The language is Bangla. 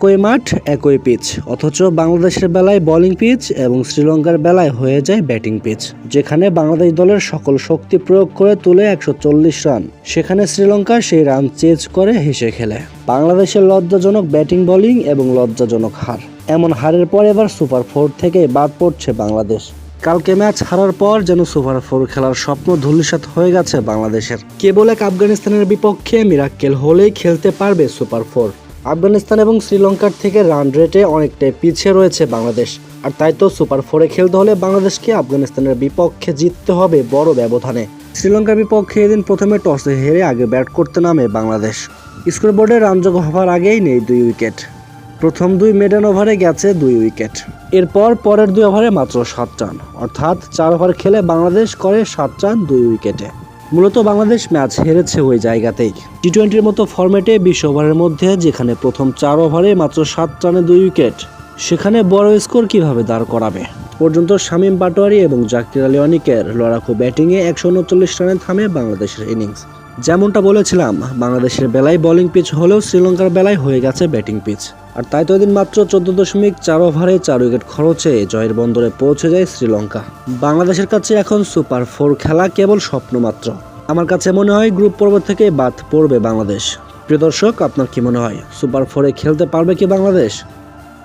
একই মাঠ, একই পিচ অথচ বাংলাদেশের বেলায় বোলিং পিচ এবং শ্রীলঙ্কার বেলায় হয়ে যায় ব্যাটিং পিচ যেখানে বাংলাদেশ দলের সকল শক্তি প্রয়োগ করে তুলে একশো চল্লিশ রান। সেখানে শ্রীলঙ্কা সেই রান চেজ করে হেসে খেলে। বাংলাদেশের লজ্জাজনক ব্যাটিং বোলিং এবং লজ্জাজনক হার। এমন হারের পর এবার সুপার ফোর থেকে বাদ পড়ছে বাংলাদেশ। কালকে ম্যাচ হারার পর যেন সুপার ফোর খেলার স্বপ্ন ধূলিসাৎ হয়ে গেছে বাংলাদেশের। কেবল এক আফগানিস্তানের বিপক্ষে মিরাক্কেল হলেই খেলতে পারবে সুপার ফোর আফগানিস্তান এবং শ্রীলঙ্কার থেকে রান রেটে অনেকটাই পিছিয়ে রয়েছে বাংলাদেশ। আর তাই তো সুপার ফোরে খেলতে হলে বাংলাদেশকে আফগানিস্তানের বিপক্ষে জিততে হবে বড় ব্যবধানে। শ্রীলঙ্কার বিপক্ষে এদিন প্রথমে টসে হেরে আগে ব্যাট করতে নামে বাংলাদেশ। স্কোরবোর্ডে রানযোগ হওয়ার আগেই নেই দুই উইকেট প্রথম দুই মেডেন ওভারে গেছে দুই উইকেট এরপর পরের দুই ওভারে মাত্র সাত রান অর্থাৎ চার ওভার খেলে বাংলাদেশ করে সাত রান দুই উইকেটে মূলত বাংলাদেশ ম্যাচ হেরেছে ওই জায়গাতেই। টি টোয়েন্টির মতো ফরম্যাটে বিশ ওভারের মধ্যে, যেখানে প্রথম চার ওভারে মাত্র সাত রানে দুই উইকেট সেখানে বড় স্কোর কীভাবে দাঁড় করাবে? পর্যন্ত শামীম পাটোয়ারি এবং জাকির আলী অনিকের লড়াকু ব্যাটিংয়ে একশো উনচল্লিশ রানে থামে বাংলাদেশের ইনিংস যেমনটা বলেছিলাম, বাংলাদেশের বেলায় বোলিং পিচ হলেও শ্রীলঙ্কার বেলায় হয়ে গেছে ব্যাটিং পিচ আর তাই তো এদিন মাত্র চোদ্দ দশমিক চার ওভারে চার উইকেট খরচে জয়ের বন্দরে পৌঁছে যায় শ্রীলঙ্কা। বাংলাদেশের কাছে এখন সুপার ফোর খেলা কেবল স্বপ্ন মাত্র। আমার কাছে মনে হয় গ্রুপ পর্ব থেকে বাদ পড়বে বাংলাদেশ। প্রিয় দর্শক, আপনার কি মনে হয়? সুপার ফোরে খেলতে পারবে কি বাংলাদেশ?